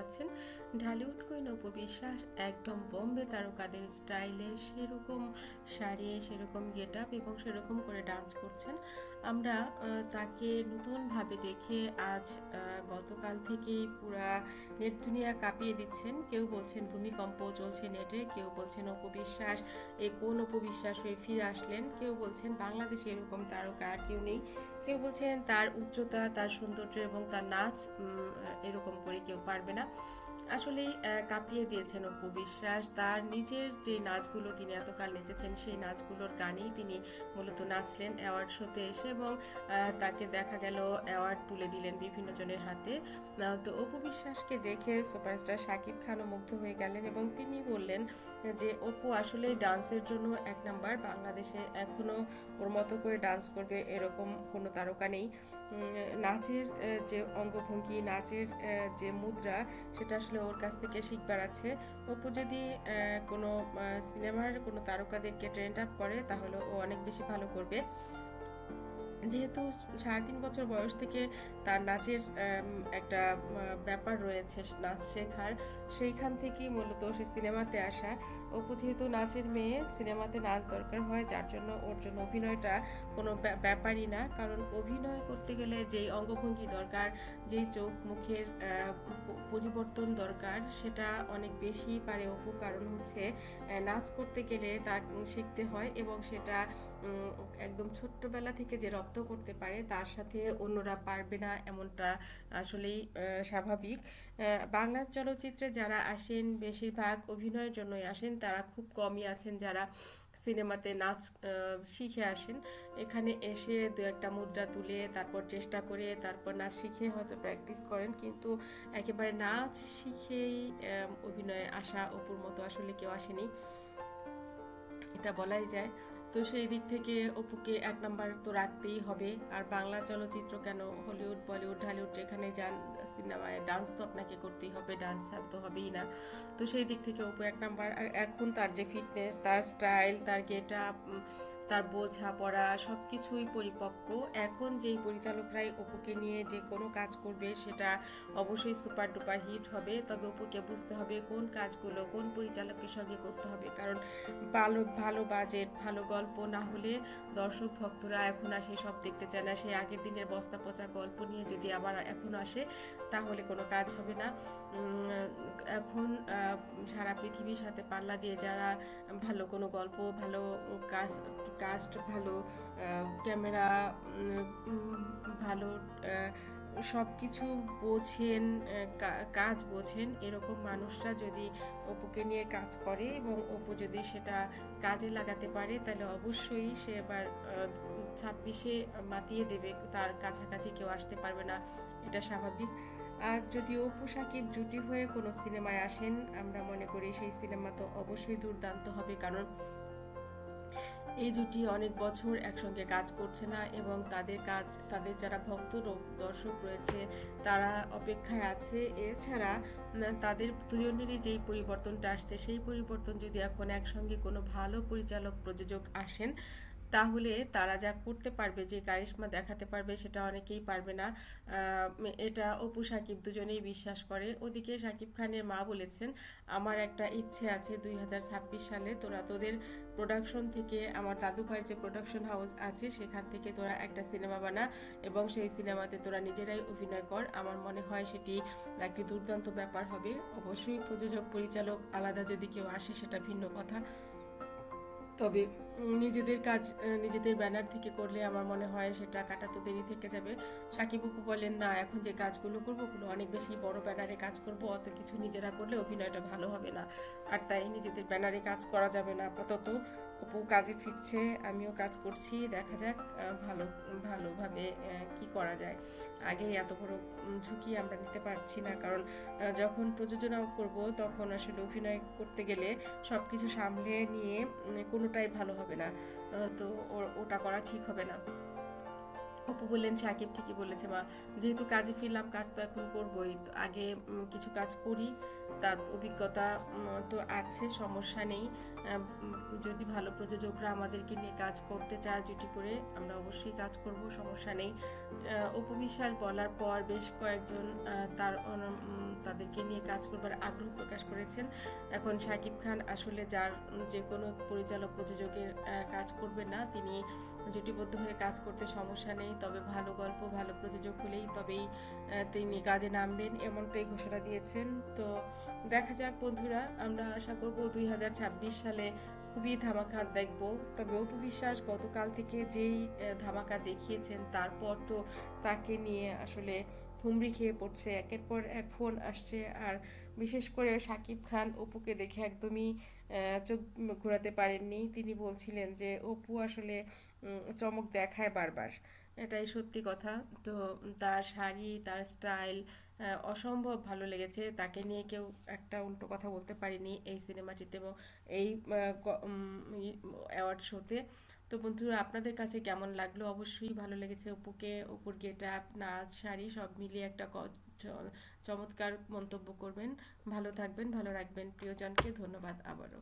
পাচ্ছেন ঢালিউড কুইন অপু বিশ্বাস একদম বম্বে তারকাদের স্টাইলে সেরকম শাড়ি, সেরকম গেট আপ এবং সেরকম করে ডান্স করছেন। আমরা তাকে নতুনভাবে দেখে আজ গতকাল থেকেই পুরা নেট দুনিয়া কাঁপিয়ে দিচ্ছেন। কেউ বলছেন ভূমিকম্প চলছে নেটে, কেউ বলছেন অপু বিশ্বাস এ কোন অপু বিশ্বাস হয়ে ফিরে আসলেন? কেউ বলছেন বাংলাদেশে এরকম তারকা আর কেউ নেই। কেউ বলছেন তার উচ্চতা, তার সৌন্দর্য এবং তার নাচ এরকম করে কেউ পারবে না। আসলেই আহ, কাঁপিয়ে দিয়েছেন অপু বিশ্বাস। তার নিজের যে নাচগুলো তিনি এতকাল নেচেছেন সেই নাচগুলোর গানেই তিনি মূলত নাচলেন অ্যাওয়ার্ড শোতে এসে এবং তাকে দেখা গেল অ্যাওয়ার্ড তুলে দিলেন বিভিন্ন জনের হাতে। তো অপু বিশ্বাসকে দেখে সুপারস্টার শাকিব খানও মুগ্ধ হয়ে গেলেন এবং তিনি বললেন যে, অপু আসলে ডান্সের জন্য এক নাম্বার। বাংলাদেশে এখনও ওর মতো করে ডান্স করবে এরকম কোনো তারকা নেই। নাচের যে অঙ্গভঙ্গি, নাচের যে মুদ্রা, সেটা আসলে ওর কাছ থেকে শিখবার আছে। অপু যদি কোনো সিনেমার কোনো তারকাদেরকে ট্রেন্ড আপ করে, তাহলে ও অনেক বেশি ভালো করবে। যেহেতু সাড়ে তিন বছর বয়স থেকে তার নাচের একটা ব্যাপার রয়েছে নাচ শেখার, সেইখান থেকেই মূলত সে সিনেমাতে আসা। অপু যেহেতু নাচের মেয়ে, সিনেমাতে নাচ দরকার হয়, যার জন্য ওর জন্য অভিনয়টা কোনো ব্যা- ব্যাপারই না। কারণ অভিনয় করতে গেলে যেই অঙ্গভঙ্গি দরকার, যেই চোখ মুখের পরিবর্তন দরকার, সেটা অনেক বেশি পারে অপু। কারণ হচ্ছে নাচ করতে গেলে তা শিখতে হয় এবং সেটা একদম ছোট্টবেলা থেকে যে রপ্ত করতে পারে, তার সাথে অন্যরা পারবে না, এমনটা আসলেই স্বাভাবিক। বাংলা চলচ্চিত্রে যারা আসেন, বেশিরভাগ অভিনয়ের জন্যই আসেন, তারা খুব কমই আছেন যারা সিনেমাতে নাচ শিখে আসেন। এখানে এসে দু একটা মুদ্রা তুলে, তারপর চেষ্টা করে, তারপর নাচ শিখে হয়তো প্র্যাকটিস করেন, কিন্তু একেবারে নাচ শিখেই অভিনয়ে আসা অপুর মতো আসলে কেউ আসেনি। এটা বলাই যায়। তো সেই দিক থেকে অপুকে এক নাম্বার তো রাখতেই হবে। আর বাংলা চলচ্চিত্র কেন হলিউড, বলিউড, ঢালিউড যেখানে যান, সিনেমায় ডান্স তো আপনাকে করতেই হবে ডান্স ছাড়া তো হবেই না। তো সেই দিক থেকে অপু এক নাম্বার। আর এখন তার যে ফিটনেস তার স্টাইল তার গেট আপ তার বোঝাপড়া সব কিছুই পরিপক্ক। এখন যেই পরিচালকরাই অপুকে নিয়ে যে কোনো কাজ করবে, সেটা অবশ্যই সুপার ডুপার হিট হবে। তবে অপুকে বুঝতে হবে কোন কাজগুলো কোন পরিচালকের সঙ্গে করতে হবে। কারণ ভালো ভালো বাজেট, ভালো গল্প না হলে দর্শক, ভক্তরা এখন আর সেই সব দেখতে চায় না। সেই আগের দিনের বস্তা পচা গল্প নিয়ে যদি আবার এখন আসে, তাহলে কোনো কাজ হবে না। এখন সারা পৃথিবীর সাথে পাল্লা দিয়ে যারা ভালো কোনো গল্প, ভালো কাস্ট কাস্ট ভালো ক্যামেরা ভালো সব কিছু বোঝেন কাজ বোঝেন, এরকম মানুষরা যদি অপুকে নিয়ে কাজ করে এবং অপু যদি সেটা কাজে লাগাতে পারে, তাহলে অবশ্যই সে এবার ছাব্বিশে মাতিয়ে দেবে, তার কাছাকাছি কেউ আসতে পারবে না, এটা স্বাভাবিক। আর যদি অপু সাকিব জুটি হয়ে কোনো সিনেমায় আসেন, আমরা মনে করি সেই সিনেমা তো অবশ্যই দুর্দান্ত হবে, কারণ এই জুটি অনেক বছর একসঙ্গে কাজ করছে না এবং তাদের কাজ, তাদের যারা ভক্ত দর্শক রয়েছে, তারা অপেক্ষায় আছে। এছাড়া তাদের দুজনেরই যেই পরিবর্তনটা আসছে, সেই পরিবর্তন যদি এখন একসঙ্গে কোনো ভালো পরিচালক, প্রযোজক আসেন তাহলে তারা যা করতে পারবে, যে কারিশমা দেখাতে পারবে, সেটা অনেকেই পারবে না। এটা অপু সাকিব দুজনেই বিশ্বাস করে। ওদিকে সাকিব খানের মা বলেছেন, আমার একটা ইচ্ছে আছে দুই হাজার ছাব্বিশ সালে তোরা তোদের প্রোডাকশন থেকে, আমার দাদু ভাইয়ের যে প্রোডাকশন হাউস আছে, সেখান থেকে তোরা একটা সিনেমা বানা এবং সেই সিনেমাতে তোরা নিজেরাই অভিনয় কর। আমার মনে হয় সেটি একটি দুর্দান্ত ব্যাপার হবে। অবশ্যই প্রযোজক, পরিচালক আলাদা যদি কেউ আসে, সেটা ভিন্ন কথা। তবে নিজেদের কাজ নিজেদের ব্যানার থেকে করলে আমার মনে হয় সেটা কাটা তো দেরি থেকে যাবে। সাকিব অপু বলেন, না, এখন যে কাজগুলো করব, ওগুলো অনেক বেশি বড় ব্যানারে কাজ করব, অত কিছু নিজেরা করলে অভিনয়টা ভালো হবে না। আর তাই নিজেদের ব্যানারে কাজ করা যাবে না আপাতত। অপু কাজে ফিরছে, আমিও কাজ করছি, দেখা যাক ভালো, ভালোভাবে কি করা যায়। আগে এত বড় ঝুঁকি আমরা নিতে পারছি না, কারণ যখন প্রযোজনা করব, তখন আসলে অভিনয় করতে গেলে সব কিছু সামলে নিয়ে কোনোটাই ভালো হবে না। আহ, তো ওটা করা ঠিক হবে না। অপু বললেন সাকিব ঠিকই বলেছে মা। যেহেতু কাজে ফিরলাম কাজ তো এখন করবোই। আগে কিছু কাজ করি তার অভিজ্ঞতা তো আছে সমস্যা নেই। যদি ভালো প্রযোজকরা আমাদেরকে নিয়ে কাজ করতে চায় জুটি করে আমরা অবশ্যই কাজ করব সমস্যা নেই। আহ, অপু বিশ্বাস বলার পর বেশ কয়েকজন তার তাদেরকে নিয়ে কাজ করবার আগ্রহ প্রকাশ করেছেন। এখন শাকিব খান আসলে যার যে কোনো পরিচালক প্রযোজকের কাজ করবে না। তিনি জুটিবদ্ধ হয়ে কাজ করতে সমস্যা নেই তবে ভালো গল্প ভালো প্রযোজক হলেই তবেই তিনি কাজে নামবেন এমনটাই ঘোষণা দিয়েছেন। তো দেখা যাক বন্ধুরা আমরা আশা করব দুই সালে খুবই ধামাকা দেখব। তবে অপু বিশ্বাস গতকাল থেকে যেই ধামাকা দেখিয়েছেন, তারপর তো তাকে নিয়ে আসলে হুমড়ি খেয়ে পড়ছে। একের পর এক ফোন আসছে আর বিশেষ করে শাকিব খান অপুকে দেখে একদমই চোখ ঘোরাতে পারেননি। তিনি বলছিলেন যে, অপু আসলে চমক দেখায় বারবার। এটাই সত্যি কথা। তো তার শাড়ি, তার স্টাইল অসম্ভব ভালো লেগেছে। তাকে নিয়ে কেউ একটা উল্টো কথা বলতে পারেনি এই সিনেমাটিতে এবং এই অ্যাওয়ার্ড শোতে তো। বন্ধুরা, আপনাদের কাছে কেমন লাগল? অবশ্যই ভালো লেগেছে অপুকে। অপুর গেট আপ, নাচ, শাড়ি সব মিলিয়ে একটা চমৎকার মন্তব্য করবেন। ভালো থাকবেন, ভালো রাখবেন। প্রিয়জনকে ধন্যবাদ আবারও।